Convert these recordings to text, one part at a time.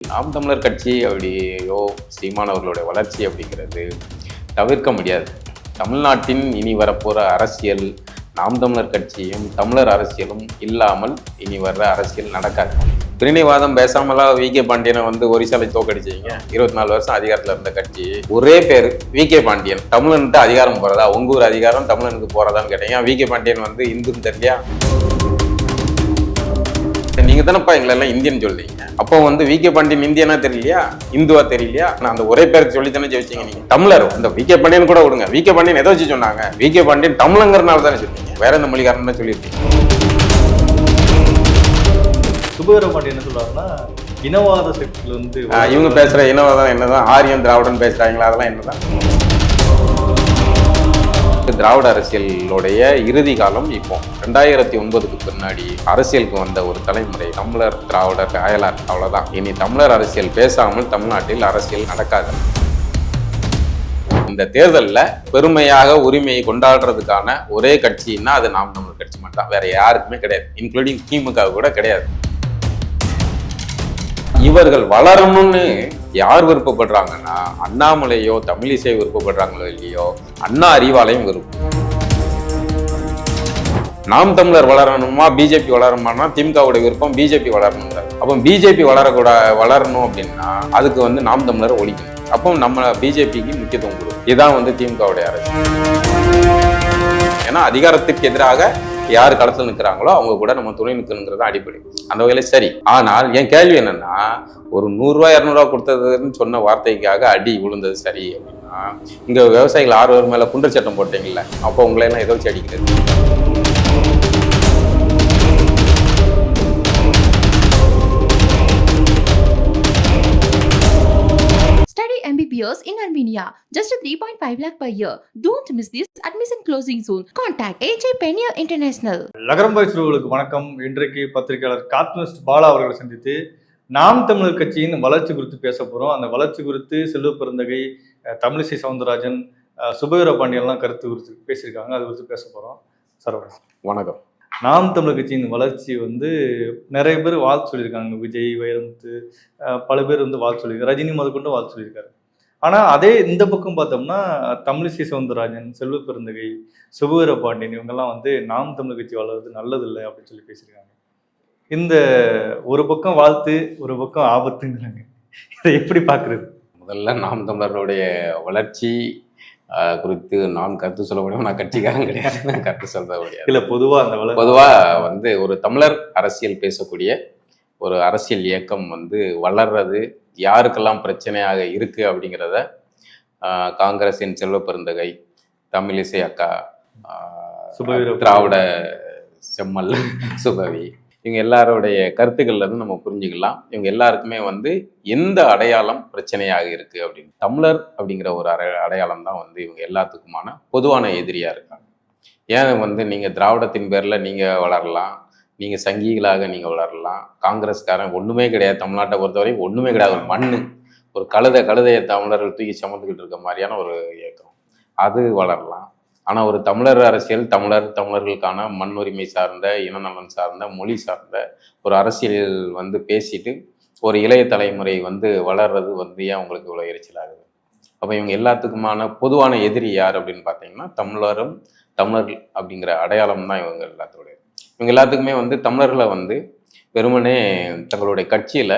நாம் தமிழர் கட்சி அப்படியோ சீமானவர்களுடைய வளர்ச்சி அப்படிங்கிறது தவிர்க்க முடியாது. தமிழ்நாட்டின் இனி வரப்போகிற அரசியல் நாம் தமிழர் கட்சியும் தமிழர் அரசியலும் இல்லாமல் இனி வர்ற அரசியல் நடக்காது. பிரிணிவாதம் பேசாமலா வி. கே. பாண்டியனை வந்து ஒரிசாலை தோக்கடிச்சிங்க. இருபத்தி நாலு வருஷம் அதிகாரத்தில் இருந்த கட்சி. ஒரே பேர் வி. கே. பாண்டியன். தமிழன்ட்டு அதிகாரம் போறதா? உங்க ஊர் அதிகாரம் தமிழனுக்கு போறதான்னு கேட்டீங்க. வி. கே. பாண்டியன் வந்து இந்துன்னு தெரியலையா நீங்க தானப்பா எங்களெல்லாம் இந்தியன் சொல்றீங்க. அப்போ வந்து வி கே பாண்டியன் இந்தியனா தெரியலையா? இந்துவா தெரியலையா? நான் அந்த ஒரே பேருக்கு சொல்லி தானே ஜெயிச்சீங்க நீங்க. தமிழர் இந்த வி கே பாண்டியன் கூட விடுங்க. வி கே பாண்டியன் எதை வச்சு சொன்னாங்க. வி கே பாண்டியன் தமிழங்கிறனால தானே சொன்னீங்க வேற எந்த மொழிக்காரன் தான் சொல்லியிருக்கீங்க சுபவீரபாண்டி என்ன சொல்றாருன்னா இனவாத ஆஹ் இவங்க பேசுற இனவாதம் என்னதான்? ஆரியன் திராவிடன் பேசுறாங்களா? அதெல்லாம் என்னதான்? திராவிட அரசியலுடைய இறுதி காலம் இப்போ. ரெண்டாயிரத்தி ஒன்பதுக்கு பின்னாடி அரசியலுக்கு வந்த ஒரு தலைமுறை தமிழர் திராவிடர் அயலார் அவ்வளவுதான். இனி தமிழர் அரசியல் பேசாமல் தமிழ்நாட்டில் அரசியல் நடக்காது. இந்த தேர்தல்ல பெருமையாக உரிமையை கொண்டாடுறதுக்கான ஒரே கட்சின்னா அது நாம் நம்ம கட்சி மட்டும் வேற யாருக்குமே கிடையாது. இன்க்ளூடிங் திமுக கூட கிடையாது. இவர்கள் வளரணும்னு யார் விருப்பப்படுறாங்கன்னா அண்ணாமலையோ தமிழிசை விருப்பப்படுறாங்களோ இல்லையோ அண்ணா அறிவாலயம் விருப்பம். நாம் தமிழர் வளரணுமா பிஜேபி வளரணுமானா திமுகவுடைய விருப்பம் பிஜேபி வளரணுங்கிறார் அப்போ பிஜேபி வளரக்கூட வளரணும் அப்படின்னா அதுக்கு வந்து நாம் தமிழர் ஒழிக்கணும். அப்போ நம்ம பிஜேபிக்கு முக்கியத்துவம் கொடுக்கும் இதுதான் வந்து திமுகவுடைய அரசு. ஏன்னா அதிகாரத்துக்கு எதிராக யார் களத்தில் நிற்கிறாங்களோ அவங்க கூட நம்ம துணை நிற்கணுங்கிறது அடிப்படை. அந்த வகையில் சரி. ஆனால் என் கேள்வி என்னன்னா ஒரு நூறுரூவா இரநூறுவா கொடுத்ததுன்னு சொன்ன வார்த்தைக்காக அடி விழுந்தது சரி அப்படின்னா இங்கே விவசாயிகள் ஆறு பேர் மேலே குண்டர் சட்டம் போட்டீங்கல்ல அப்போ உங்களை எல்லாம் எதை வச்சு அடிக்கிறது. MBBS in Armenia. Just a 3.5 lakh per year. Don't miss this admission closing soon. Contact AJ Penier International. லகரம்பாய் சுருவலுக்கு வணக்கம். இன்றைக்கு பத்திரிகையாளர் கார்ட்டூனிஸ்ட் பாலா அவர்களை சந்தித்து நாம் தமிழர் கட்சியின் வளர்ச்சி குறித்து பேச போறோம். அந்த வளர்ச்சி குறித்து செல்வ பெருந்தகை தமிழிசை சவுந்தரராஜன் சுபவீர பாண்டியன்லாம் கருத்து குறித்து பேசியிருக்காங்க. அது குறித்து பேச போறோம். சரவணன் வணக்கம். நாம் தமிழர் கட்சியின் வளர்ச்சி வந்து நிறைய பேர் வாழ்த்து சொல்லியிருக்காங்க. விஜய் வைரமுத்து பல பேர் வந்து வாழ்த்து சொல்லியிருக்காங்க. ரஜினி முதற்கொண்டு வாழ்த்து சொல்லியிருக்காரு. ஆனால் அதே இந்த பக்கம் பார்த்தோம்னா தமிழிசை சவுந்தரராஜன் செல்வ பெருந்தகை சுபவீர பாண்டியன் இவங்கெல்லாம் வந்து நாம் தமிழர் கட்சி வளர்றது நல்லதில்லை அப்படின்னு சொல்லி பேசியிருக்காங்க. இந்த ஒரு பக்கம் வாழ்த்து ஒரு பக்கம் ஆபத்துங்கிறாங்க. இதை எப்படி பார்க்குறது? முதல்ல நாம் தமிழருடைய வளர்ச்சி குறித்து நான் கருத்து சொல்ல முடியும்? நான் கட்சிக்காரன் கிடையாது. நான் கருத்து சொல்ல முடியாது. இல்லை பொதுவாக அந்த வளர்ச்சி பொதுவா வந்து ஒரு தமிழர் அரசியல் பேசக்கூடிய ஒரு அரசியல் இயக்கம் வந்து வளர்றது யாருக்கெல்லாம் பிரச்சனையாக இருக்கு அப்படிங்கிறத ஆஹ், காங்கிரசின் செல்வ பெருந்தகை தமிழிசை அக்கா திராவிட செம்மல் சுபவி. இவங்க எல்லாருடைய கருத்துக்கள்ல இருந்து நம்ம புரிஞ்சுக்கலாம். இவங்க எல்லாருக்குமே வந்து எந்த அடையாளம் பிரச்சனையாக இருக்கு அப்படின்னு. தமிழர் அப்படிங்கிற ஒரு அடை அடையாளம் தான் வந்து இவங்க எல்லாத்துக்குமான பொதுவான எதிரியா இருக்காங்க. ஏன் வந்து நீங்க திராவிடத்தின் பேர்ல நீங்க வளரலாம் நீங்கள் சங்கிகளாக நீங்கள் வளரலாம். காங்கிரஸ்காரன் ஒன்றுமே கிடையாது. தமிழ்நாட்டை பொறுத்தவரை ஒன்றுமே கிடையாது. ஒரு மண்ணு ஒரு கழுதை கழுதையை தமிழர்கள் தூக்கி சுமந்துக்கிட்டு இருக்க மாதிரியான ஒரு இயக்கம். அது வளரலாம். ஆனால் ஒரு தமிழர் அரசியல் தமிழர் தமிழர்களுக்கான மண் உரிமை சார்ந்த இனநலன் சார்ந்த மொழி சார்ந்த ஒரு அரசியல் வந்து பேசிட்டு ஒரு இளைய தலைமுறை வந்து வளர்றது வந்து ஏன் உங்களுக்கு இவ்வளோ எரிச்சலாகுது? அப்போ இவங்க எல்லாத்துக்குமான பொதுவான எதிரி யார் அப்படின்னு பார்த்தீங்கன்னா தமிழரும் தமிழர்கள் அப்படிங்கிற அடையாளம் தான் இவங்க எல்லாத்தோடைய இவங்க எல்லாத்துக்குமே வந்து தமிழர்களை வந்து வெறுமனே தங்களுடைய கட்சியில்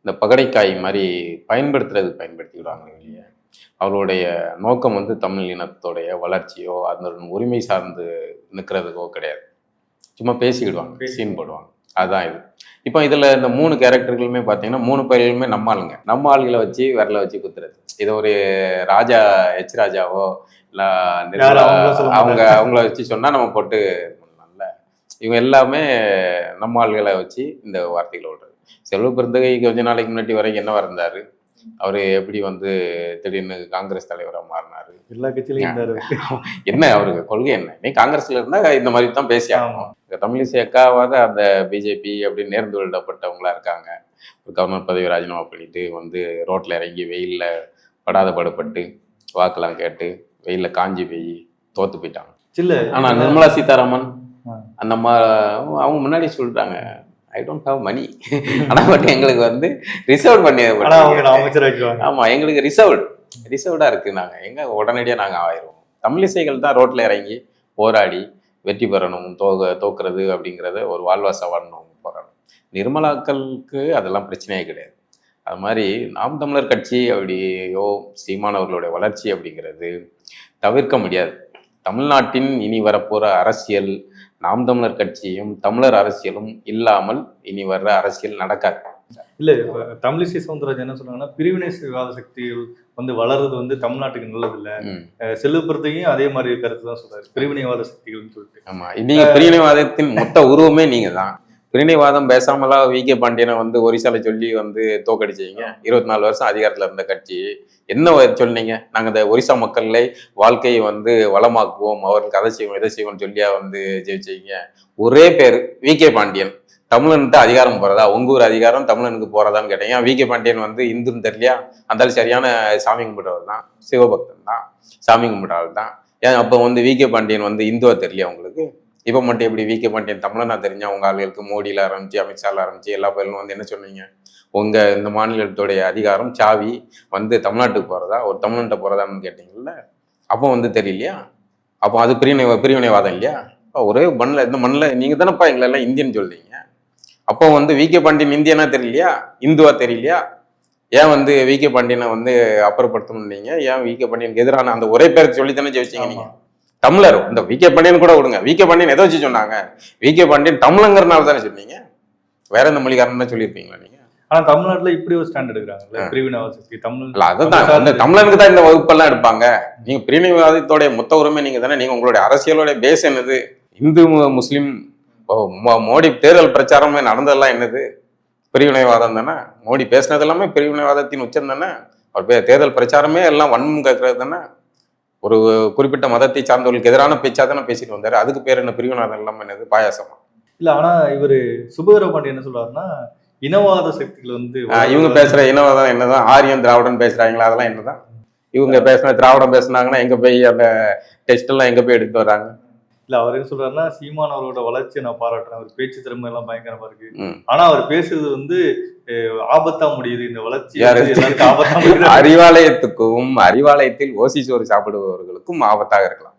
இந்த பகடைக்காய் மாதிரி பயன்படுத்துறது பயன்படுத்திக்கிடுவாங்க இல்லையா? அவருடைய நோக்கம் வந்து தமிழ் இனத்தோடைய வளர்ச்சியோ அதனுடைய உரிமை சார்ந்து நிற்கிறதுக்கோ கிடையாது. சும்மா பேசிக்கிடுவாங்க சீன் போடுவாங்க. அதுதான் இது. இப்போ இதில் இந்த மூணு கேரக்டர்களுமே பார்த்தீங்கன்னா மூணு பேர்களுமே நம்ம ஆளுங்க. நம்ம ஆளுகளை வச்சு விரல வச்சு குத்துறது. இது ஒரு ராஜா எச் ராஜாவோ இல்லை. அவங்க அவங்கள வச்சு சொன்னால் நம்ம போட்டு இவங்க எல்லாமே நம்ம ஆளுகளை வச்சு இந்த வார்த்தைகளை விடுறது செல்வ பெருந்தகை கொஞ்ச நாளைக்கு முன்னாடி வரைக்கும் என்ன இருந்தாரு? அவர் எப்படி வந்து திடீர்னு காங்கிரஸ் தலைவராக மாறினாரு? எல்லா கட்சியிலையும் என்ன அவருக்கு கொள்கை என்ன? நீ காங்கிரஸ்ல இருந்தா இந்த மாதிரி தான் பேசி ஆகணும். தமிழிசை அக்காவாத அந்த பிஜேபி அப்படின்னு நேர்ந்து விடப்பட்டவங்களா இருக்காங்க. ஒரு கவர்னர் பதவி ராஜினாமா பண்ணிட்டு வந்து ரோட்ல இறங்கி வெயில்ல படாத படுபட்டு வாக்கெல்லாம் கேட்டு வெயில்ல காஞ்சி போய் தோத்து போயிட்டாங்க. இல்ல ஆனா நிர்மலா சீதாராமன். அந்த மா அவங்க முன்னாடி சொல்லிட்டாங்க ஐ டோன்ட் ஹாவ் மணி ஆனால் பட் எங்களுக்கு வந்து ரிசர்வ் பண்ணி ஆனா அவங்க அமைச்சர் வைக்குவாங்க ஆமா எங்களுக்கு ரிசர்வ்டு ரிசர்வ்டா இருக்கு நாங்க. எங்க உடனடியா நாங்க ஆயிடுவோம். தமிழிசைகள் தான் ரோட்ல இறங்கி போராடி வெற்றி பெறணும் தோ தோக்குறது அப்படிங்கிறத ஒரு வாழ்வா அவங்க போராடணும் நிர்மலாக்களுக்கு அதெல்லாம் பிரச்சனையே கிடையாது. அது மாதிரி நாம் தமிழர் கட்சி அப்படியோ சீமானவர்களுடைய வளர்ச்சி அப்படிங்கிறது தவிர்க்க முடியாது. தமிழ்நாட்டின் இனி வரப்போற அரசியல் நாம் தமிழர் கட்சியும் தமிழர் அரசியலும் இல்லாமல் இனி வர்ற அரசியல் நடக்காது. இல்ல தமிழிசை சவுந்தரராஜன் என்ன சொல்றாங்கன்னா பிரிவினை விவாத சக்திகள் வந்து வளர்றது வந்து தமிழ்நாட்டுக்கு நல்லது இல்ல ம். அஹ் செல்வப்புறத்தையும் அதே மாதிரி கருத்து தான் சொல்றாரு. பிரிவினைவாத சக்திகள்னு சொல்லிட்டு. ஆமா நீங்க பிரிவினைவாதத்தின் மொத்த உருவமே நீங்க தான் பிரிவினைவாதம் பேசாமலா வி. கே. பாண்டியனை வந்து ஒரிசால சொல்லி வந்து தோக்கடிச்சீங்க. இருபத்தி நாலு வருஷம் அதிகாரத்துல இருந்த கட்சி. என்ன சொன்னீங்க நாங்க இந்த ஒரிசா மக்களே வாழ்க்கையை வந்து வளமாக்குவோம். அவர்களுக்கு அதை செய்வோம் இதை செய்வோம் சொல்லியா வந்து ஜெயிச்சீங்க. ஒரே பேர் வி. கே. பாண்டியன். தமிழன்ட்டு அதிகாரம் போறதா? உங்க ஊர் அதிகாரம் தமிழனுக்கு போறதான்னு கேட்டீங்க வி. கே. பாண்டியன் வந்து இந்துன்னு தெரியலையா? அந்த ஆள் சரியான சாமி கும்பிடுறவர் தான் சிவபக்தன் தான் சாமி கும்பிடுற ஆள் தான் ஏன் அப்போ வந்து வி. கே. பாண்டியன் வந்து இந்துவா தெரியலையா உங்களுக்கு? இப்போ மட்டும் எப்படி வீக்க மாட்டேன் பாண்டியன் தமிழனா தெரிஞ்சா உங்க ஆளுகளுக்கு மோடியில் ஆரம்பிச்சு அமித்ஷால ஆரம்பிச்சு எல்லா பயிலும் வந்து என்ன சொன்னீங்க? உங்க இந்த மாநிலத்துடைய அதிகாரம் சாவி வந்து தமிழ்நாட்டுக்கு போறதா? ஒரு தமிழ்நாட்டை போறதான்னு கேட்டீங்கல்ல அப்போ வந்து தெரியலையா? அப்போ அது பிரிவினை பிரிவினைவாதம் இல்லையா? ஒரே மண்ணில் இந்த மண்ணில் நீங்க தானேப்பா எங்களை எல்லாம் இந்தியன் சொல்றீங்க. அப்போ வந்து வி கே பாண்டியன் இந்தியனா தெரியலையா? இந்துவா தெரியலையா? ஏன் வந்து வி கே பாண்டியனை வந்து அப்புறப்படுத்தணும்னீங்க ஏன் வி கே பாண்டியனுக்கு எதிரான அந்த ஒரே பேருக்கு சொல்லி தானே ஜெயிச்சீங்க தமிழர் இந்த வி கே பாண்டியன் கூட விடுங்க. வி கே பாண்டியன் எதை வச்சு சொன்னாங்க. வி கே பாண்டியன் தமிழங்கிறனால தானே சொன்னீங்க வேற எந்த மொழிக்காரன் தான் சொல்லியிருப்பீங்களா நீங்க? ஆனா தமிழ்நாட்டுல இப்படி ஒரு ஸ்டாண்ட் சக்தி தமிழ் அதுதான். அந்த தமிழனுக்கு தான் இந்த வகுப்பெல்லாம் எடுப்பாங்க. நீங்க பிரிவினைவாதத்தோடைய மொத்த உரிமை நீங்க தானே நீங்க உங்களுடைய அரசியலோட பேஸ் என்னது? இந்து முஸ்லிம் மோடி தேர்தல் பிரச்சாரமே நடந்ததெல்லாம் என்னது? பிரிவினைவாதம் தானே? மோடி பேசினது எல்லாமே பிரிவினைவாதத்தின் உச்சம் தானே? அவர் தேர்தல் பிரச்சாரமே எல்லாம் வன்மம் கேட்கறது தானே? ஒரு குறிப்பிட்ட மதத்தை சார்ந்தவர்களுக்கு எதிரான பேச்சா தானே பேசிட்டு வந்தாரு. அதுக்கு பேர் என்ன? பிரிவினைவாதம் இல்லாம என்னது? பாயாசமா? இல்ல ஆனா இவரு சுபகர பாண்டியன் என்ன சொல்றாருன்னா இனவாத சக்திகள் வந்து இவங்க பேசுற இனவாதம் என்னதான்? ஆரியன் திராவிடன் பேசுறாங்களா? அதெல்லாம் என்னதான்? இவங்க பேசுன திராவிடம் பேசுனாங்கன்னா எங்க போய் அந்த டெஸ்ட் எல்லாம் எங்க போய் எடுத்து வர்றாங்க? இல்ல அவர் என்ன சொல்றாருன்னா சீமான் அவரோட வளர்ச்சியை நான் பாராட்டுறேன். அவர் பேச்சு திறமை எல்லாம் பயங்கரமா இருக்கு. ஆனா அவர் பேசுறது வந்து ஆபத்தா முடியுது. இந்த வளர்ச்சி அறிவாலயத்துக்கும் அறிவாலயத்தில் ஓசி சோறு சாப்பிடுபவர்களுக்கும் ஆபத்தாக இருக்கலாம்.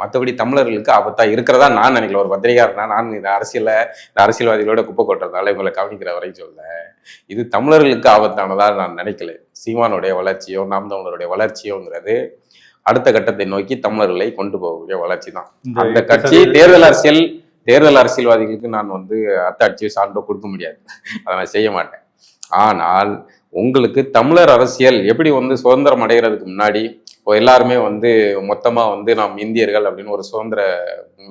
மற்றபடி தமிழர்களுக்கு ஆபத்தா இருக்கிறதா நான் நினைக்கல. ஒரு பத்திரிகையாளனா நான் இந்த அரசியல இந்த அரசியல்வாதிகளோட குப்பை கொட்டுறதால இவங்களை கவனிக்கிற வரை சொல்ல இது தமிழர்களுக்கு ஆபத்தானதா நான் நினைக்கல. சீமானுடைய வளர்ச்சியோ நாம் தமிழருடைய வளர்ச்சியோங்கிறது அடுத்த கட்டத்தை நோக்கி தமிழர்களை கொண்டு போகக்கூடிய வளர்ச்சி தான் அந்த கட்சி தேர்தல் அரசியல் தேர்தல் அரசியல்வாதிகளுக்கு நான் வந்து அத்தாட்சியோ சான்றோ கொடுக்க முடியாது. அதை நான் செய்ய மாட்டேன். ஆனால் உங்களுக்கு தமிழர் அரசியல் எப்படி வந்து சுதந்திரம் அடைகிறதுக்கு முன்னாடி இப்போ எல்லாருமே வந்து மொத்தமா வந்து நாம் இந்தியர்கள் அப்படின்னு ஒரு சுதந்திர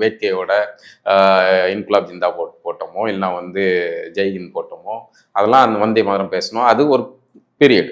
வேட்கையோட இன்குலாப் ஜிந்தா போட் போட்டோமோ இல்லைனா வந்து ஜெய்ஹிந்த் போட்டோமோ அதெல்லாம் அந்த வந்தே மாதிரம் பேசணும். அது ஒரு பீரியட்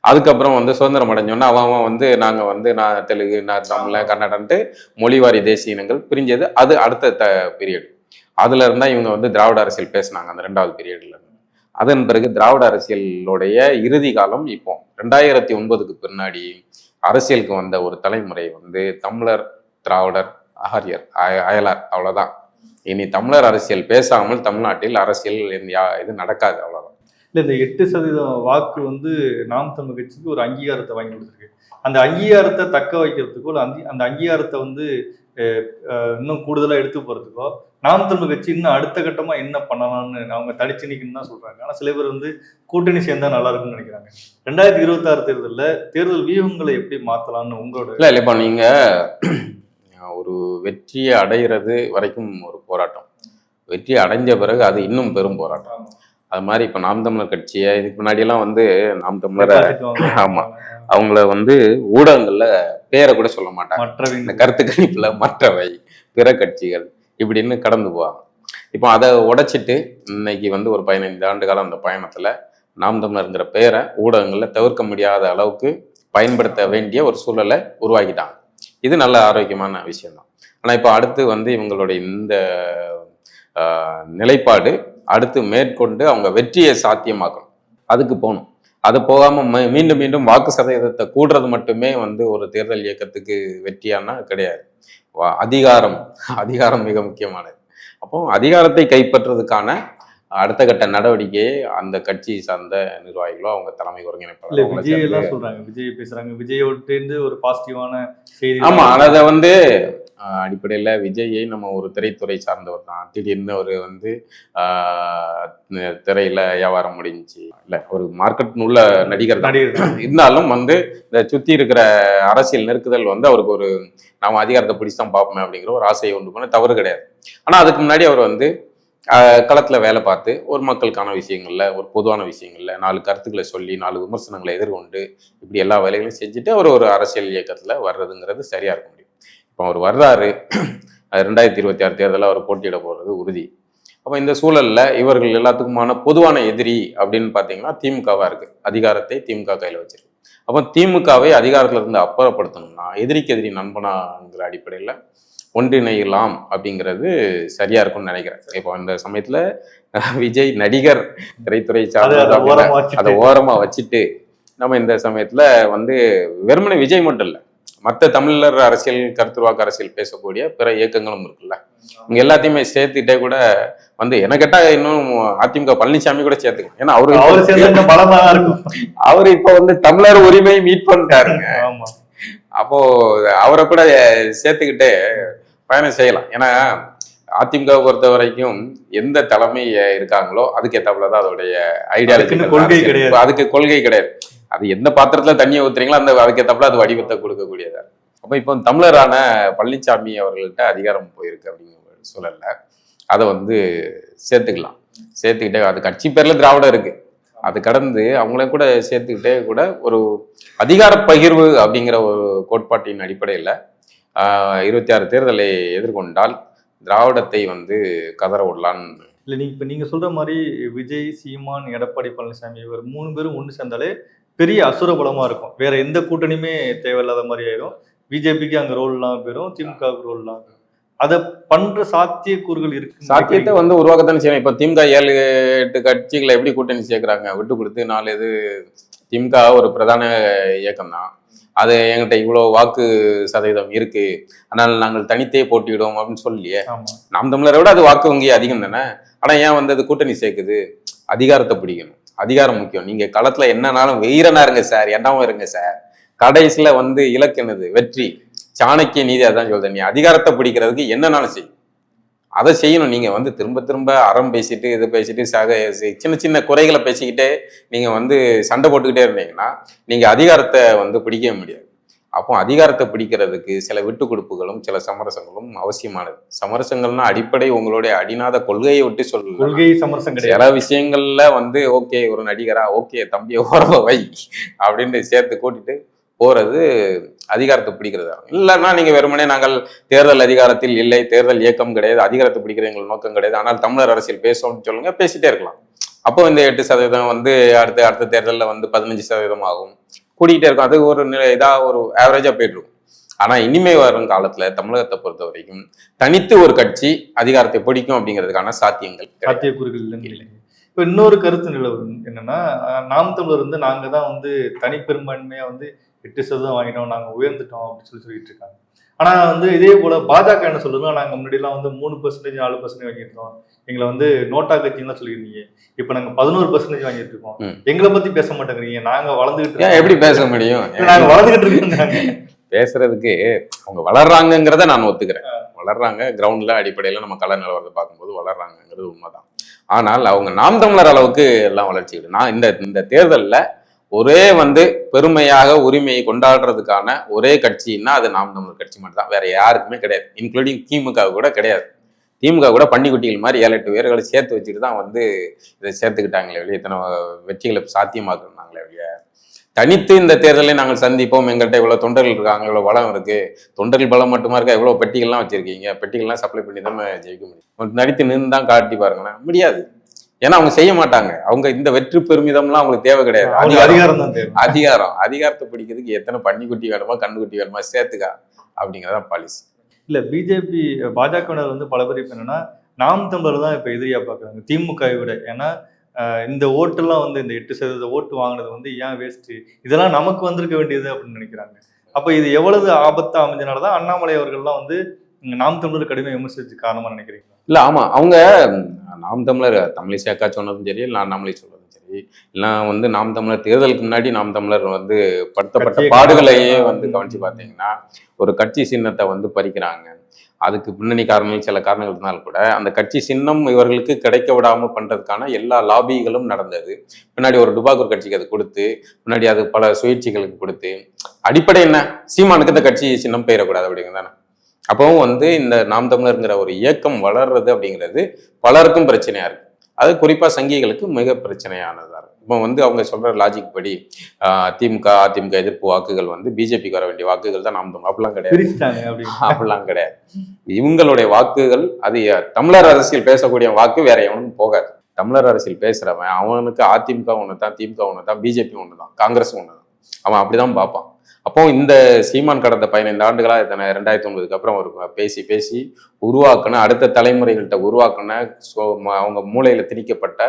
அதுக்கப்புறம் வந்து சுதந்திரம் அடைஞ்சோன்னா அவன் அவன் வந்து நாங்கள் வந்து நான் தெலுங்கு நான் தமிழ் கன்னடன்ட்டு மொழிவாரி தேசிய இனங்கள் பிரிஞ்சது. அது அடுத்த த பீரியட் அதுல இருந்தா இவங்க வந்து திராவிட அரசியல் பேசினாங்க அந்த ரெண்டாவது பீரியட்ல இருந்து அதன் பிறகு திராவிட அரசியலுடைய இறுதி காலம் இப்போ. ரெண்டாயிரத்தி ஒன்பதுக்கு பின்னாடி அரசியலுக்கு வந்த ஒரு தலைமுறை வந்து தமிழர் திராவிடர் ஆரியர் அய- அயலார் அவ்வளவுதான். இனி தமிழர் அரசியல் பேசாமல் தமிழ்நாட்டில் அரசியல் யா- இது நடக்காது அவ்வளவுதான். இல்ல இந்த எட்டு சதவீதம் வாக்கு வந்து நாம் தமிழ் கட்சிக்கு ஒரு அங்கீகாரத்தை வாங்கி கொடுத்துருக்கு. அந்த அங்கீகாரத்தை தக்க வைக்கிறதுக்கோ இல்ல அந்த அங்கீகாரத்தை வந்து இன்னும் கூடுதலா எடுத்து போறதுக்கோ நாம் தமிழ் கட்சி இன்னும் அடுத்த கட்டமா என்ன பண்ணலாம்னு அவங்க தடிச்சு நிக்கணும்னு தான் சொல்றாங்க. ஆனா சில பேர் வந்து கூட்டணி சேர்ந்தா நல்லா இருக்கும்னு நினைக்கிறாங்க. ரெண்டாயிரத்தி இருபத்தாறு தேர்தல்ல தேர்தல் வியூகங்களை எப்படி மாத்தலாம்னு உங்களோட இல்ல இல்ல இப்போ நீங்க ஒரு வெற்றியை அடைகிறது வரைக்கும் ஒரு போராட்டம். வெற்றி அடைஞ்ச பிறகு அது இன்னும் பெரும் போராட்டம். அது மாதிரி இப்போ நாம் தமிழர் கட்சியை இதுக்கு முன்னாடியெல்லாம் வந்து நாம் தமிழரை ஆமா. அவங்கள வந்து ஊடகங்கள்ல பேரை கூட சொல்ல மாட்டாங்க. இந்த மற்றவங்க கருத்து கணிப்புல மற்றவை பிற கட்சிகள் இப்படின்னு கடந்து போவாங்க. இப்போ அதை உடைச்சிட்டு இன்னைக்கு வந்து ஒரு பதினைந்து ஆண்டு காலம் அந்த பயணத்துல நாம் தமிழருங்கிற பேரை ஊடகங்கள்ல தவிர்க்க முடியாத அளவுக்கு பயன்படுத்த வேண்டிய ஒரு சூழலை உருவாக்கிட்டாங்க. இது நல்ல ஆரோக்கியமான விஷயம்தான். ஆனா இப்போ அடுத்து வந்து இவங்களுடைய இந்த நிலைப்பாடு அடுத்து மேற்கொண்டு அவங்க வெற்றியை சாத்தியமாக்கணும். அதுக்கு போகணும். அது போகாம மீ- மீண்டும் மீண்டும் வாக்கு சதவீதத்தை கூடுறது மட்டுமே வந்து ஒரு தேர்தல் இயக்கத்துக்கு வெற்றியானா கிடையாது. அதிகாரம் அதிகாரம் மிக முக்கியமானது. அப்போ அதிகாரத்தை கைப்பற்றுறதுக்கான அடுத்த கட்ட நடவடிக்கையை அந்த கட்சி சார்ந்த நிர்வாகிகளோ அவங்க தலைமை அவங்கள விஜய் எல்லாம் சொல்றாங்க. விஜய் பேசுறாங்க. விஜயோட்டு ஒரு பாசிட்டிவான செய்தி ஆமா அதை வந்து அடிப்படையில விஜயை நம்ம ஒரு திரைத்துறை சார்ந்தவர் தான். திடீர்னு ஒரு வந்து திரையில வியாபாரம் முடிஞ்சுச்சு இல்ல ஒரு மார்க்கெட் உள்ள நடிகர். இருந்தாலும் வந்து இந்த சுத்தி இருக்கிற அரசியல் நெருக்குதல் வந்து அவருக்கு ஒரு நாம அதிகாரத்தை பிடிச்சு தான் பார்ப்போமே அப்படிங்கிற ஒரு ஆசையை உண்டு பண்ண தவறு கிடையாது. ஆனா அதுக்கு முன்னாடி அவர் வந்து களத்துல வேலை பார்த்து ஒரு மக்களுக்கான விஷயங்கள்ல ஒரு பொதுவான விஷயங்கள்ல நாலு கருத்துக்களை சொல்லி நாலு விமர்சனங்களை எதிர்கொண்டு இப்படி எல்லா வேலைகளையும் செஞ்சுட்டு அவர் ஒரு அரசியல் இயக்கத்துல வர்றதுங்கிறது சரியா இருக்க முடியும் இப்போ அவர் வர்றாரு அது ரெண்டாயிரத்தி இருபத்தி ஆறு தேர்தலில் அவர் போட்டியிட போறது உறுதி. அப்போ இந்த சூழல்ல இவர்கள் எல்லாத்துக்குமான பொதுவான எதிரி அப்படின்னு பார்த்தீங்கன்னா திமுகவா இருக்கு. அதிகாரத்தை திமுக கையில் வச்சிருக்கு. அப்போ திமுகவை அதிகாரத்துல இருந்து அப்புறப்படுத்தணும்னா எதிரிக்கு எதிரி நண்பனாங்கிற அடிப்படையில் ஒன்றிணையலாம் அப்படிங்கிறது சரியா இருக்கும்னு நினைக்கிறேன். இப்போ இந்த சமயத்துல விஜய் நடிகர் திரைத்துறை வச்சுட்டு. அதை ஓரமா வச்சுட்டு நம்ம இந்த சமயத்துல வந்து வெறுமனே விஜய் மட்டும் இல்ல மற்ற தமிழர் அரசியல் கருத்துருவாக்கு அரசியல் பேசக்கூடிய பிற இயக்கங்களும் இருக்குல்ல. இவங்க எல்லாத்தையுமே சேர்த்துட்டே கூட வந்து என்ன கேட்டா இன்னும் அதிமுக பழனிசாமி கூட சேர்த்துக்கலாம் ஏன்னா அவரு அவர் பலமா இருக்கும். அவரு இப்ப வந்து தமிழர் உரிமை மீட் பண்ணிட்டாருங்க. அப்போ அவரை கூட சேர்த்துக்கிட்டு பயணம் செய்யலாம். ஏன்னா அதிமுக பொறுத்த வரைக்கும் எந்த தலைமை இருக்காங்களோ அதுக்கு ஏத்தாப்புல தான் அதோடைய அதுக்குன்னு கொள்கை ஐடியாலஜி கிடையாது. அதுக்கு கொள்கை கிடையாது. அது எந்த பாத்திரத்துல தண்ணியை ஊத்துறீங்களோ அந்த அதுக்கேற்றப்பல அது வடிவத்தை கொடுக்கக்கூடியதா. அப்போ இப்போ தமிழரான பழனிசாமி அவர்கள்ட்ட அதிகாரம் போயிருக்கு அப்படிங்கிற ஒரு சூழல்ல அதை வந்து சேர்த்துக்கலாம். சேர்த்துக்கிட்டே அது கட்சி பேர்ல திராவிடம் இருக்கு. அது கடந்து அவங்கள கூட சேர்த்துக்கிட்டே கூட ஒரு அதிகார பகிர்வு அப்படிங்கிற ஒரு கோட்பாட்டின் அடிப்படையில் இருபத்தி ஆறு தேர்தலை எதிர்கொண்டால் திராவிடத்தை வந்து கதற விடலான்னு. இல்லை நீங்கள் இப்போ நீங்கள் சொல்கிற மாதிரி விஜய் சீமான் எடப்பாடி பழனிசாமி இவர் மூணு பேரும் ஒன்று சேர்ந்தாலே பெரிய அசுர பலமா இருக்கும். வேற எந்த கூட்டணியுமே தேவையில்லாத மாதிரி ஆயிரும். பிஜேபிக்கு அங்க ரோல் இல்லாம போயிரும். திமுகவுக்கு ரோல் இல்லாம போயிரும். அதை பண்ற சாத்தியக்கூறுகள் இருக்கு சாத்தியத்தை வந்து உருவாக்கத்தானே செய்யணும். இப்போ திமுக ஏழு எட்டு கட்சிகளை எப்படி கூட்டணி சேர்க்குறாங்க? விட்டு கொடுத்து நாலு இது திமுக ஒரு பிரதான இயக்கம் தான் அது எங்கிட்ட இவ்வளோ வாக்கு சதவீதம் இருக்கு. ஆனால் நாங்கள் தனித்தே போட்டியிடுவோம் அப்படின்னு சொல்லியே. ஆமா. நாம் தமிழரை விட அது வாக்கு வங்கி அதிகம் தானே? ஆனா ஏன் வந்து அது கூட்டணி சேர்க்குது? அதிகாரத்தை பிடிக்கணும். அதிகாரம் முக்கியம். நீங்க களத்துல என்னன்னாலும் வெயிரனா இருங்க சார் என்னவும் இருங்க சார். கடைசியில வந்து இலக்கு என்னது வெற்றி. சாணக்கிய நீதி அதான் சொல்றேன். நீ அதிகாரத்தை பிடிக்கிறதுக்கு என்னன்னாலும் செய்யும் அதை செய்யணும். நீங்க வந்து திரும்ப திரும்ப அறம் பேசிட்டு இது பேசிட்டு சக சின்ன சின்ன குறைகளை பேசிக்கிட்டே நீங்க வந்து சண்டை போட்டுக்கிட்டே இருந்தீங்கன்னா நீங்க அதிகாரத்தை வந்து பிடிக்கவே முடியாது. அப்போ அதிகாரத்தை பிடிக்கிறதுக்கு சில விட்டு கொடுப்புகளும் சில சமரசங்களும் அவசியமானது. சமரசங்கள்னா அடிப்படை உங்களுடைய அடிநாத கொள்கையை விட்டு சொல்லலாம். கொள்கை சமரசம் சில விஷயங்கள்ல வந்து ஓகே ஒரு நடிகரா ஓகே தம்பியை ஓரமா வை அப்படின்னு சேர்த்து கூட்டிட்டு போறது அதிகாரத்தை பிடிக்கிறதா. இல்லைன்னா நீங்க வெறுமனே நாங்கள் தேர்தல் அதிகாரத்தில் இல்லை தேர்தல் இயக்கம் கிடையாது அதிகாரத்தை பிடிக்கிறது எங்கள் நோக்கம் கிடையாது. ஆனால் தமிழர் அரசியல் பேசுவோம்னு சொல்லுங்க பேசிட்டே இருக்கலாம். அப்போ இந்த எட்டு சதவீதம் வந்து அடுத்த அடுத்த தேர்தலில் வந்து பதினஞ்சு சதவீதம் ஆகும். கூட்டிகிட்டே இருக்கும். அது ஒரு நிலை இதா ஒரு ஆவரேஜாக போயிட்டு ஆனால் இனிமே வரும் காலத்தில் தமிழகத்தை பொறுத்த வரைக்கும் தனித்து ஒரு கட்சி அதிகாரத்தை பிடிக்கும் அப்படிங்கிறதுக்கான சாத்தியங்கள் சாத்தியக்கூறுகள் இல்லை. இப்போ இன்னொரு கருத்து நிலவு என்னன்னா நாம் தமிழர் வந்து நாங்கள் தான் வந்து தனிப்பெரும்பான்மையாக வந்து எட்டு சதவீதம் வாங்கிட்டோம் நாங்கள் உயர்ந்துட்டோம் அப்படின்னு சொல்லி சொல்லிட்டு இருக்காங்க. ஆனா வந்து இதே போல பாஜக என்ன சொல்லுதுன்னா நாங்க முன்னாடிலாம் வந்து மூணு பர்சன்டேஜ் நாலு பர்சன்டேஜ் வாங்கியிருந்தோம். எங்களை வந்து நோட்டா கட்சின்னு சொல்லியிருந்தீங்க. இப்போ நாங்க பதினோரு பர்சன்டேஜ் வாங்கிட்டு இருக்கோம். எங்களை பத்தி பேச மாட்டேங்கிறீங்க. நாங்க வளர்ந்துகிட்டு எப்படி பேச முடியும்? நாங்க வளர்ந்துகிட்டு இருக்கோம் பேசுறதுக்கு அவங்க வளர்றாங்கங்கிறத நான் ஒத்துக்கிறேன். வளர்றாங்க கிரவுண்ட்ல அடிப்படையில நம்ம கலர் நிலவரத்தை பார்க்கும்போது வளர்றாங்கங்கிறது உண்மைதான். ஆனால் அவங்க நாம் தமிழர் அளவுக்கு எல்லாம் வளர்ச்சி. நான் இந்த இந்த தேர்தல்ல ஒரே வந்து பெருமையாக உரிமையை கொண்டாடுறதுக்கான ஒரே கட்சின்னா அது நாம் தமிழர் கட்சி மட்டும் தான் வேற யாருக்குமே கிடையாது. இன்க்ளூடிங் திமுக கூட கிடையாது. திமுக கூட பன்னிக்குட்டிகள் மாதிரி ஏழு எட்டு பேர்களை சேர்த்து வச்சுட்டு தான் வந்து இதை சேர்த்துக்கிட்டாங்களே வெளியே இத்தனை வெற்றிகளை சாத்தியமாக்குனாங்களே வெளியே தனித்து இந்த தேர்தலை நாங்கள் சந்திப்போம். எங்கள்கிட்ட இவ்வளோ தொண்டர்கள் இருக்காங்க இவ்வளோ பலம் இருக்குது தொண்டர்கள் பலம் மட்டுமா இருக்கா? இவ்வளோ பெட்டிகள்லாம் வச்சுருக்கீங்க. பெட்டிகள்லாம் சப்ளை பண்ணி தான் ஜெயிக்க முடியும். நடித்து நின்று தான் காட்டி பாருங்களேன். முடியாது. ஏன்னா அவங்க செய்ய மாட்டாங்க. அவங்க இந்த வெற்றி பெருமிதம்லாம் அவங்களுக்கு தேவை கிடையாது. அதிகாரம். தான் தேவை. அதிகாரம். அதிகாரத்தை பிடிக்கிறதுக்கு எத்தனை பன்னிக்குட்டி வேணுமா கண்ணுக்குட்டி வேணுமா சேர்த்துக்கா அப்படிங்கிறதா பாலிசி இல்ல பிஜேபி பாஜகவினர் வந்து பல பேர் இப்ப என்னன்னா நாம் தமிழர் தான் இப்ப எதிரியா பாக்குறாங்க. திமுகவை விட. ஏன்னா இந்த ஓட்டெல்லாம் வந்து இந்த எட்டு சதவீத ஓட்டு வாங்கினது வந்து ஏன் வேஸ்ட் இதெல்லாம் நமக்கு வந்திருக்க வேண்டியது அப்படின்னு நினைக்கிறாங்க. அப்ப இது எவ்வளவு ஆபத்தா அமைஞ்சனாலதான் அண்ணாமலை அவர்கள்லாம் வந்து நாம் தமிழர் கடுமையாக விமர்சிச்சு காரணமா நினைக்கிறீங்களா? இல்ல ஆமா. அவங்க நாம் தமிழர் தமிழிசை அக்கா சொன்னதும் சரி நான் நம்மளை சொல்றதும் சரி இல்லை வந்து நாம் தமிழர் தேர்தலுக்கு முன்னாடி நாம் தமிழர் வந்து படுத்தப்பட்ட பாடுகளையே வந்து கவனிச்சு பார்த்தீங்கன்னா ஒரு கட்சி சின்னத்தை வந்து பறிக்கிறாங்க. அதுக்கு பின்னணி காரணங்கள் சில காரணங்கள் இருந்தாலும் கூட அந்த கட்சி சின்னம் இவர்களுக்கு கிடைக்க விடாம பண்றதுக்கான எல்லா லாபிகளும் நடந்தது. பின்னாடி ஒரு டுபாக்கூர் கட்சிக்கு அது கொடுத்து பின்னாடி அது பல சுயேட்சைகளுக்கு கொடுத்து அடிப்படை என்ன? சீமானுக்கு இந்த கட்சி சின்னம் பெயரக்கூடாது அப்படிங்கிறது தானே அப்பவும் வந்து இந்த நாம் தமிழருங்கிற ஒரு இயக்கம் வளர்றது அப்படிங்கிறது பலருக்கும் பிரச்சனையா இருக்கு. அது குறிப்பா சங்கிகளுக்கு மிக பிரச்சனையானதா இருக்கு. இப்போ வந்து அவங்க சொல்ற லாஜிக் படி திமுக அதிமுக எதிர்ப்பு வாக்குகள் வந்து பிஜேபிக்கு வர வேண்டிய வாக்குகள் தான் நாம் தமிழ். அப்படிலாம் கிடையாது. அப்படிலாம் கிடையாது. இவங்களுடைய வாக்குகள் அது தமிழர் அரசியல் பேசக்கூடிய வாக்கு வேற எவனுக்கும் போகாது. தமிழர் அரசியல் பேசுறவன் அவனுக்கு அதிமுக ஒன்று தான் திமுக ஒன்று தான் பிஜேபி ஒன்று தான் காங்கிரஸ் ஒன்று தான் அவன் அப்படிதான் பார்ப்பான். அப்போ இந்த சீமான் கடந்த பதினைந்து ஆண்டுகளாக இத்தனை ரெண்டாயிரத்தி ஒன்பதுக்கு அப்புறம் ஒரு பேசி பேசி உருவாக்கின அடுத்த தலைமுறைகள்கிட்ட உருவாக்கின ஸோ அவங்க மூளையில திணிக்கப்பட்ட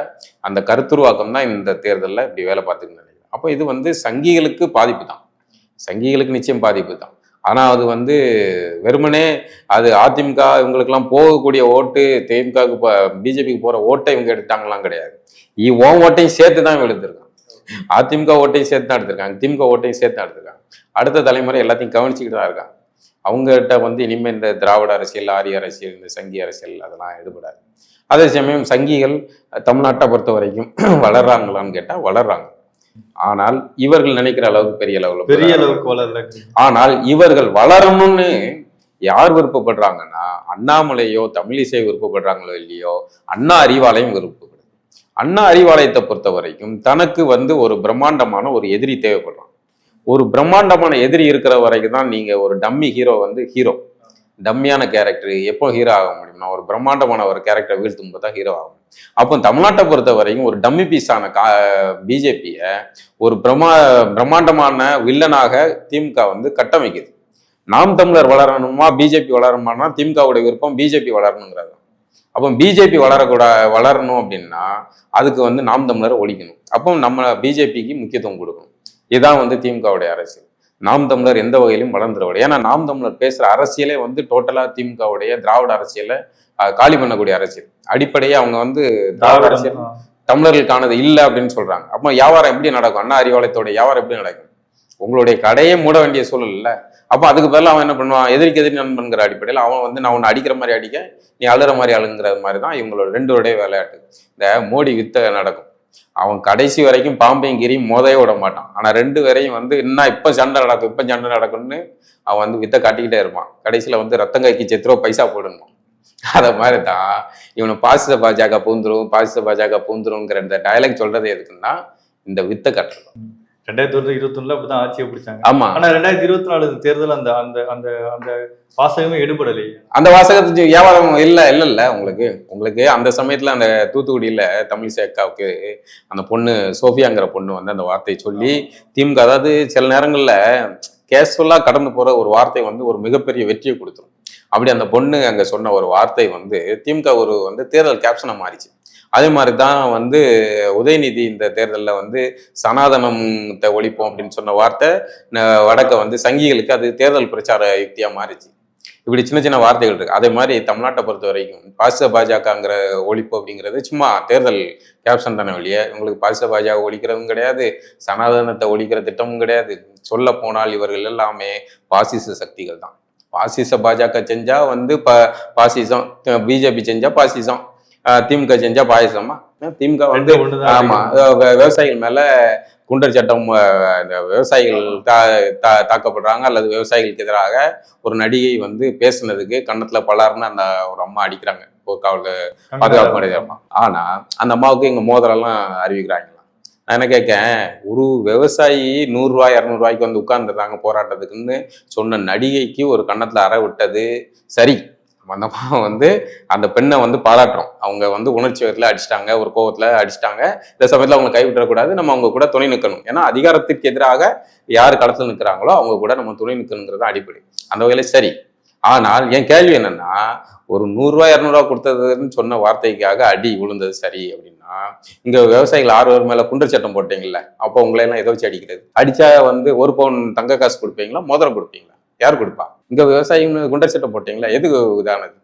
அந்த கருத்துருவாக்கம் தான் இந்த தேர்தலில் இப்படி வேலை பார்த்துக்கு நினைக்கிறேன் அப்போ இது வந்து சங்கிகளுக்கு பாதிப்பு தான். சங்கிகளுக்கு நிச்சயம் பாதிப்பு தான். ஆனா அது வந்து வெறுமனே அது அதிமுக இவங்களுக்கெல்லாம் போகக்கூடிய ஓட்டு திமுகவுக்கு பிஜேபிக்கு போற ஓட்டை இவங்க எடுத்தாங்களாம் கிடையாது. இ ஓன் ஓட்டையும் சேர்த்து தான் இவங்க எடுத்திருக்காங்க. அதிமுக ஓட்டையும் சேர்த்து தான் எடுத்திருக்காங்க. திமுக ஓட்டையும் சேர்த்து தான் எடுத்திருக்காங்க. அடுத்த தலைமுறை எல்லாத்தையும் கவனிச்சுக்கிட்டு தான் இருக்காங்க. அவங்ககிட்ட வந்து இனிமே இந்த திராவிட அரசியல் ஆரிய அரசியல் இந்த சங்கி அரசியல் அதெல்லாம் எடுபடாது. அதே சமயம் சங்கிகள் தமிழ்நாட்டை பொறுத்த வரைக்கும் வளர்றாங்களான்னு கேட்டா வளர்றாங்க. ஆனால் இவர்கள் நினைக்கிற அளவுக்கு பெரிய அளவுல பெரிய அளவுக்கு வளரல. ஆனால் இவர்கள் வளரணும்னு யார் விருப்பப்படுறாங்கன்னா அண்ணாமலையோ தமிழிசை விருப்பப்படுறாங்களோ இல்லையோ அண்ணா அறிவாலயம் விருப்பப்படுது அண்ணா அறிவாலயத்தை பொறுத்த வரைக்கும் தனக்கு வந்து ஒரு பிரம்மாண்டமான ஒரு எதிரி தேவைப்படுறான். ஒரு பிரம்மாண்டமான எதிரி இருக்கிற வரைக்கும் தான் நீங்க ஒரு டம்மி ஹீரோ வந்து ஹீரோ. டம்மியான கேரக்டர் எப்போ ஹீரோ ஆக முடியும்னா ஒரு பிரம்மாண்டமான ஒரு கேரக்டர் வீழ்த்தும் போது தான் ஹீரோ ஆகும். அப்போ தமிழ்நாட்டை பொறுத்த வரைக்கும் ஒரு டம்மி பீஸான கா பிஜேபியை ஒரு பிரம்மா பிரம்மாண்டமான வில்லனாக திமுக வந்து கட்டமைக்குது. நாம் தமிழர் வளரணுமா பிஜேபி வளரணுமானா திமுகவுடைய விருப்பம் பிஜேபி வளரணுங்கிறது அப்போ பிஜேபி வளரக்கூடா வளரணும் அப்படின்னா அதுக்கு வந்து நாம் தமிழரை ஒழிக்கணும். அப்போ நம்ம பிஜேபிக்கு முக்கியத்துவம் கொடுக்கணும். இதுதான் வந்து திமுகவுடைய அரசியல் நாம் தமிழர் எந்த வகையிலும் வளர்ந்துடவில்லை ஏன்னா நாம் தமிழர் பேசுற அரசியலே வந்து டோட்டலா திமுகவுடைய திராவிட அரசியலை காலி பண்ணக்கூடிய அரசியல். அடிப்படையே அவங்க வந்து திராவிட அரசியல். தமிழர்களுக்கானது இல்லை அப்படின்னு சொல்றாங்க. அப்போ வியாபாரம் எப்படி நடக்கும்? அண்ணா அறிவாலயத்தோட வியாபாரம் எப்படி நடக்கும்? உங்களுடைய கடையே மூட வேண்டிய சூழல் இல்லை. அப்போ அதுக்கு பதிலாக அவன் என்ன பண்ணுவான்? எதிரிக்கு எதிரி நண்பன்கிற அடிப்படையில் அவன் வந்து நான் உன்னை அடிக்கிற மாதிரி அடிக்க நீ அழுற மாதிரி அழுங்கிற மாதிரி தான் இவங்களோட ரெண்டோடைய விளையாட்டு. இந்த மோடி வித்த நடக்கும். அவன் கடைசி வரைக்கும் பாம்பையும் கிரியும் மோதைய விட மாட்டான். ஆனால் ரெண்டு வரையும் வந்து என்ன இப்போ சண்டை நடக்கும் இப்போ சண்டை நடக்கும்னு அவன் வந்து வித்த காட்டிக்கிட்டே இருப்பான். கடைசியில் வந்து ரத்தம் கைக்கு செத்துரோ பைசா போடணும் அதை மாதிரி தான் இவனை பாசிச பாஜக பூந்துரும் பாசிச பாஜக பூந்துருங்கிற இந்த டயலாக் சொல்றது எதுக்குன்னா இந்த வித்த கட்டணும் ரெண்டாயிரத்தி இருபத்தொன்னுல அப்படிதான் ஆட்சியை பிடிச்சாங்க. ஆமா. ஆனா ரெண்டாயிரத்தி இருபத்தி நாலு தேர்தல் அந்த அந்த அந்த அந்த வாசகமே எடுபடலையே அந்த வாசகத்துக்கு வியாபாரம் இல்ல இல்ல இல்ல. உங்களுக்கு உங்களுக்கு அந்த சமயத்துல அந்த தூத்துக்குடியில தமிழிசை அக்காவுக்கு அந்த பொண்ணு சோஃபியாங்கிற பொண்ணு வந்து அந்த வார்த்தையை சொல்லி திமுக அதாவது சில நேரங்கள்ல கேஷுவலாக கடந்து போகிற ஒரு வார்த்தை வந்து ஒரு மிகப்பெரிய வெற்றியை கொடுத்துரும். அப்படி அந்த பொண்ணு அங்கே சொன்ன ஒரு வார்த்தை வந்து திமுக ஒரு வந்து தேர்தல் கேப்ஷனாக மாறிச்சு. அதே மாதிரி தான் வந்து உதயநிதி இந்த தேர்தலில் வந்து சனாதனத்தை ஒழிப்போம் அப்படின்னு சொன்ன வார்த்தை ந- வடக்க வந்து சங்கிகளுக்கு அது தேர்தல் பிரச்சார யுக்தியாக மாறிச்சு. இப்படி சின்ன சின்ன வார்த்தைகள் இருக்கு. அதே மாதிரி தமிழ்நாட்டை பொறுத்த வரைக்கும் பாசிச பாஜகங்கிற ஒழிப்பு அப்படிங்கிறது சும்மா தேர்தல் கேப்ஷன் தானே வெளியே உங்களுக்கு பாசிச பாஜக ஒழிக்கிறதும் கிடையாது சனாதனத்தை ஒழிக்கிற திட்டமும் கிடையாது. சொல்ல போனால் இவர்கள் எல்லாமே பாசிச சக்திகள் தான். பாசிச பாஜக செஞ்சா வந்து ப பாசிசம் பிஜேபி செஞ்சா பாசிசம் திமுக செஞ்சா பாயசமா? திமுக வந்து ஆமா விவசாயிகள் மேல குண்டர் சட்டம் இந்த விவசாயிகள் தா தா- தாக்கப்படுறாங்க அல்லது விவசாயிகளுக்கு எதிராக ஒரு நடிகை வந்து பேசுனதுக்கு கன்னத்துல பலார்னு அந்த ஒரு அம்மா அடிக்கிறாங்க. காவல் பாதுகாப்பு மனிதர் ஆனா அந்த அம்மாவுக்கு இங்க மோதிரம்லாம் அறிவிக்கிறாங்களாம் நான் என்ன கேட்கேன் ஒரு விவசாயி நூறுரூவா இரநூறுவாய்க்கு வந்து உட்கார்ந்துடுறாங்க போராட்டத்துக்குன்னு சொன்ன நடிகைக்கு ஒரு கன்னத்துல அற விட்டது சரி. அந்த அம்மா வந்து அந்த பெண்ணை வந்து பாராட்டுறோம். அவங்க வந்து உணர்ச்சி வயத்துல அடிச்சிட்டாங்க ஒரு கோவத்தில் அடிச்சிட்டாங்க. இந்த சமயத்தில் அவங்க கைவிட்டக்கூடாது நம்ம அவங்க கூட துணை நிற்கணும் ஏன்னா அதிகாரத்திற்கு எதிராக யார் களத்தில் நிற்கிறாங்களோ அவங்க கூட நம்ம துணை நிற்கணுங்கிறது அடிப்படை. அந்த வகையில் சரி. ஆனால் என் கேள்வி என்னன்னா ஒரு நூறுரூவா இரநூறுவா கொடுத்ததுன்னு சொன்ன வார்த்தைக்காக அடி விழுந்தது சரி அப்படின்னா இங்கே விவசாயிகள் ஆறு பேர் மேலே குண்டர் சட்டம் போட்டீங்கல்ல அப்போ உங்களையெல்லாம் எதை வச்சு அடிக்கிறது. அடித்தா வந்து ஒரு பவுன் தங்க காசு கொடுப்பீங்களா மோதிரம் கொடுப்பீங்களா? யார் கொடுப்பா? இங்க விவசாயிகள் குண்டர் சட்டம் போட்டீங்களா? எதுக்கு இதானது?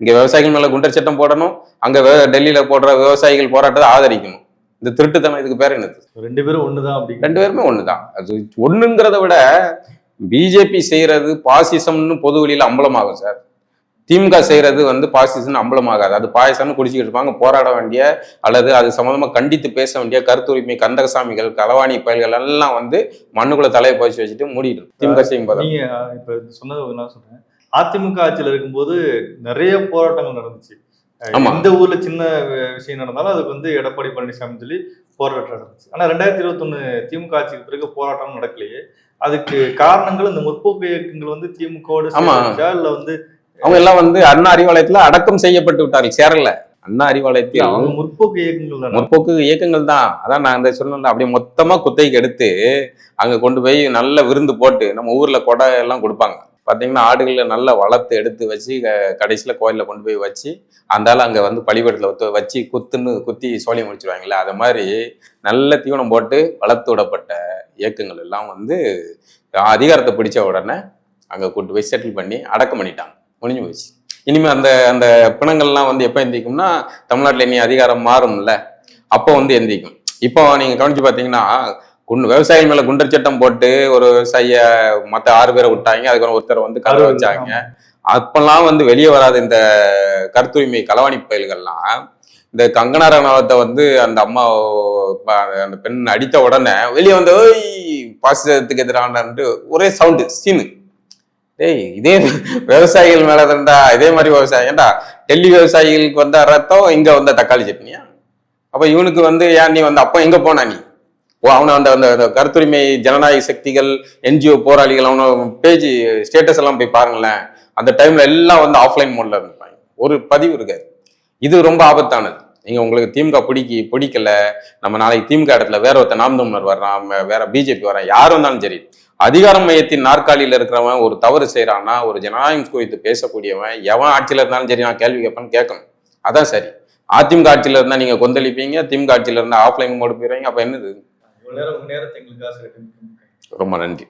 இங்க விவசாயிகள் மேல குண்டர் சட்டம் போடணும் அங்க டெல்லியில போடுற விவசாயிகள் போராட்டத்தை ஆதரிக்கணும். இந்த திருட்டுத்தனம் இதுக்கு பேர் என்னது? ரெண்டு பேரும் ஒண்ணுதான் அப்படி ரெண்டு பேருமே ஒண்ணுதான். அது ஒண்ணுங்கிறத விட பிஜேபி செய்யறது பாசிசம்னு பொது வெளியில அம்பலமாகும் சார். திமுக செய்யறது வந்து பாசிசம்னு அம்பலமாகாது. அது பாயசம்னு குடிச்சிக்கிட்டு இருப்பாங்க போராட வேண்டிய அல்லது அது சம்மந்தமா கண்டித்து பேச வேண்டிய கருத்துரிமை கந்தகசாமிகள் களவாணி பயல்கள் எல்லாம் வந்து மண்ணுக்குள்ள தலையை போச்சு வச்சுட்டு மூடிட்டு திமுக செய்யும் போது. இப்ப சொன்னது நான் சொல்றேன். அதிமுக ஆட்சியில இருக்கும்போது நிறைய போராட்டங்கள் நடந்துச்சு. எந்த ஊர்ல சின்ன விஷயம் நடந்தாலும் அதுக்கு வந்து எடப்பாடி பழனிசாமி சொல்லி போராட்டம் நடந்துச்சு. ஆனா ரெண்டாயிரத்தி இருபத்தொன்னு திமுக ஆட்சிக்கு பிறகு போராட்டம் நடக்கலையே. அதுக்கு காரணங்கள் இந்த முற்போக்கு இயக்கங்கள் வந்து திமுகவோட இல்ல வந்து அவங்க எல்லாம் வந்து அண்ணா அறிவாலயத்துல அடக்கம் செய்யப்பட்டு விட்டார்கள் சேரல. அண்ணா அறிவாலயத்தில் அவங்க முற்போக்கு இயக்கங்கள் தானே? முற்போக்கு இயக்கங்கள் தான். அதான் நான் அந்த சொன்னேன்ல அப்படியே மொத்தமா குத்தகைக்கு எடுத்து அங்க கொண்டு போய் நல்ல விருந்து போட்டு நம்ம ஊர்ல கொடை எல்லாம் கொடுப்பாங்க. பாத்தீங்கன்னா ஆடுகளை நல்லா வளர்த்து எடுத்து வச்சு கடைசியில கோயில்ல கொண்டு போய் வச்சு அந்த ஆள் அங்க வந்து பழிபடத்துல வச்சு குத்துன்னு குத்தி சோழி முடிச்சிருவாங்கல்ல அது மாதிரி நல்ல தீவனம் போட்டு வளர்த்து விடப்பட்ட இயக்கங்கள் எல்லாம் வந்து அதிகாரத்தை பிடிச்ச உடனே அங்க கூட்டு போய் செட்டில் பண்ணி அடக்கம் பண்ணிட்டாங்க. முடிஞ்சு போச்சு இனிமே அந்த அந்த பிணங்கள்லாம் வந்து எப்போ எந்திரிக்கும்னா தமிழ்நாட்டுல இனி அதிகாரம் மாறும்ல அப்போ வந்து எந்திரிக்கும் இப்போ நீங்க கவனிச்சு பார்த்தீங்கன்னா குண்டு விவசாயிகள் மேல குண்டர் சட்டம் போட்டு ஒரு விவசாயிய மத்த ஆறு பேரை விட்டாங்க அதுக்கப்புறம் ஒருத்தரை வந்து அறுபது, வச்சாங்க. அப்பெல்லாம் வந்து வெளியே வராத இந்த கருத்துரிமை களவாணி பயல்கள்லாம் இந்த கங்கனா ரனாவத்தை வந்து அந்த அம்மா அந்த பெண் அடித்த உடனே வெளியே வந்து பாசிசத்துக்கு எதிரானு ஒரே சவுண்டு சீனு டேய் இதே விவசாயிகள் மேல இருந்தா இதே மாதிரி விவசாயம்டா ஏன்டா டெல்லி விவசாயிகளுக்கு வந்த ரத்தம் இங்க வந்த தக்காளி சட்னியா? அப்ப இவனுக்கு வந்து ஏன் நீ வந்து அப்போ எங்க போனா நீ? ஓ அவனை அந்த அந்த கருத்துரிமை ஜனநாயக சக்திகள் என்ஜிஓ போராளிகள் அவன பேஜ் ஸ்டேட்டஸ் எல்லாம் போய் பாருங்களேன். அந்த டைம்ல எல்லாம் வந்து ஆஃப்லைன் மோட்ல இருப்பாங்க ஒரு பதிவு இருக்காது. இது ரொம்ப ஆபத்தானது. நீங்க உங்களுக்கு திமுக பிடிக்கி பிடிக்கல. நம்ம நாளைக்கு திமுக இடத்துல வேற ஒருத்தர் நாம் தமிழர் வர்றான் வேற பிஜேபி வர்றான் யார் வந்தாலும் சரி. அதிகார மையத்தின் நாற்காலியில இருக்கிறவன் ஒரு தவறு செய்யறான்னா ஒரு ஜனநாயகம் குறித்து பேசக்கூடியவன் எவன் ஆட்சியில இருந்தாலும் சரி நான் கேள்வி கேட்பேன்னு கேட்கணும். அதான் சரி. அதிமுக ஆட்சியில இருந்தா நீங்க கொந்தளிப்பீங்க திமுக ஆட்சியில இருந்தா ஆஃப்லைன் மோடு போயிடுவீங்க அப்ப என்னது? ரொம்ப நன்றி.